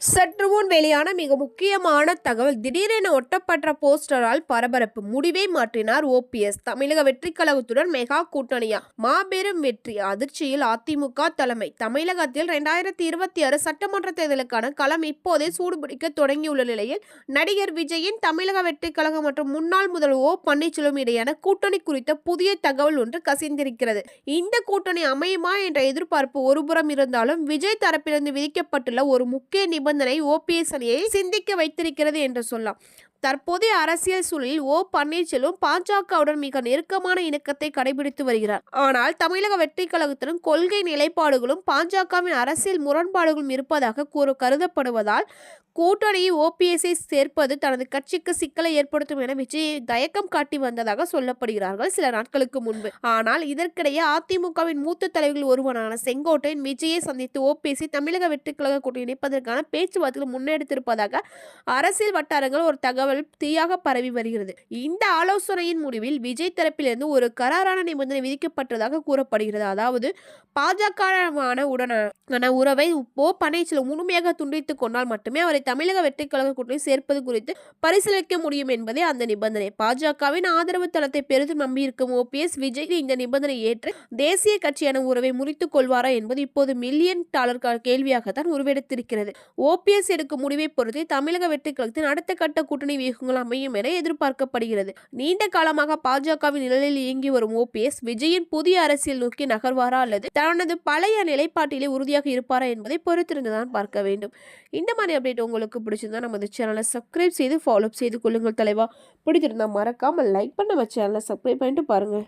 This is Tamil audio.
சற்று முன் வெளியான மிக முக்கியமான தகவல் திடீரென ஒட்டப்பட்ட போஸ்டரால் பரபரப்பு. முடிவை மாற்றினார் ஓபிஎஸ் தமிழக வெற்றி கழகத்துடன் மெகா கூட்டணியா? மாபெரும் வெற்றி. அதிர்ச்சியில் அதிமுக தலைமை. தமிழகத்தில் இரண்டாயிரத்தி இருபத்தி ஆறு சட்டமன்ற தேர்தலுக்கான களம் இப்போதே சூடுபிடிக்க தொடங்கியுள்ள நிலையில் நடிகர் விஜயின் தமிழக வெற்றி கழகம் மற்றும் முன்னாள் முதல் ஓ. பன்னீர்செல்வம் இடையான கூட்டணி குறித்த புதிய தகவல் ஒன்று கசிந்திருக்கிறது. இந்த கூட்டணி அமையுமா என்ற எதிர்பார்ப்பு ஒருபுறம் இருந்தாலும் விஜய் தரப்பிலிருந்து விதிக்கப்பட்டுள்ள ஒரு முக்கிய நிபந்தனை ஓபிஎஸ் அணியை சிந்திக்க வைத்திருக்கிறது என்று சொல்லலாம் தற்போதைய அரசியல் சூழலில் ஓ பன்னீர்செல்வம் பாஜகவுடன் மிக நெருக்கமான இணக்கத்தை கடைபிடித்து வருகிறார். ஆனால் தமிழக வெற்றி கழகத்திலும் கொள்கை நிலைப்பாடுகளும் பாஜகவின் அரசியல் முரண்பாடுகளும் இருப்பதாக கூற கருதப்படுவதால் கூட்டணியை ஓபிஎஸ்ஐ சேர்ப்பது தனது கட்சிக்கு சிக்கலை ஏற்படுத்தும் என விஜய் தயக்கம் காட்டி வந்ததாக சொல்லப்படுகிறார்கள் சில நாட்களுக்கு முன்பு. ஆனால் இதற்கிடையே அதிமுகவின் மூத்த தலைவர்கள் ஒருவரான செங்கோட்டையன் விஜயை சந்தித்து ஓபிஎஸ்சி தமிழக வெற்றி கழக கூட்டணி இணைப்பதற்கான பேச்சுவார்த்தைகள் முன்னெடுத்திருப்பதாக அரசியல் வட்டாரங்கள் ஒரு தகவல் தீயாக பரவி வருகிறது. இந்த ஆலோசனையின் முடிவில் விஜய் தரப்பிலிருந்து ஒரு கராரான நிபந்தனை விதிக்கப்பட்டதாக கூறப்படுகிறது. அதாவது பாஜகவான உடனான உறவை ஓ பன்னீர்செல்வம் முழுமையாக துண்டித்துக் கொண்டால் மட்டுமே அவரை தமிழக வெற்றிக்கழக கூட்டணி சேர்ப்பது குறித்து பரிசீலிக்க முடியும் என்பதே அந்த நிபந்தனை. பாஜகவின் ஆதரவு தளத்தை பெரிதும் நம்பியிருக்கும் ஓபிஎஸ் விஜய் இந்த நிபந்தனை ஏற்று தேசிய கட்சியான உறவை முறித்துக் கொள்வாரா என்பது இப்போது மில்லியன் டாலர் கேள்வியாகத்தான் உருவெடுத்திருக்கிறது. ஓபிஎஸ் எடுக்கும் முடிவை பொறுத்து தமிழக வெற்றிக்கழகத்தின் அடுத்த கட்ட கூட்டணி வியூகங்கள் அமையும் என எதிர்பார்க்கப்படுகிறது. நீண்ட காலமாக பாஜகவின் நிழலில் இயங்கி வரும் ஓபிஎஸ் விஜயின் புதிய அரசியல் நோக்கி நகர்வாரா அல்லது தனது பழைய நிலைப்பாட்டிலே உறுதியாக இருப்பாரா என்பதை பொறுத்திருந்துதான் பார்க்க வேண்டும். இந்த மாதிரி அப்டேட் உங்களுக்கு பிடிச்சிருந்தா நமது சேனலை சப்ஸ்கிரைப் செய்து ஃபாலோ செய்து கொள்ளுங்கள் தலைவா. பிடிச்சிருந்தா மறக்காமல் லைக் பண்ண நம்ம சேனலை சப்ஸ்கிரைப் பண்ணிட்டு பாருங்கள்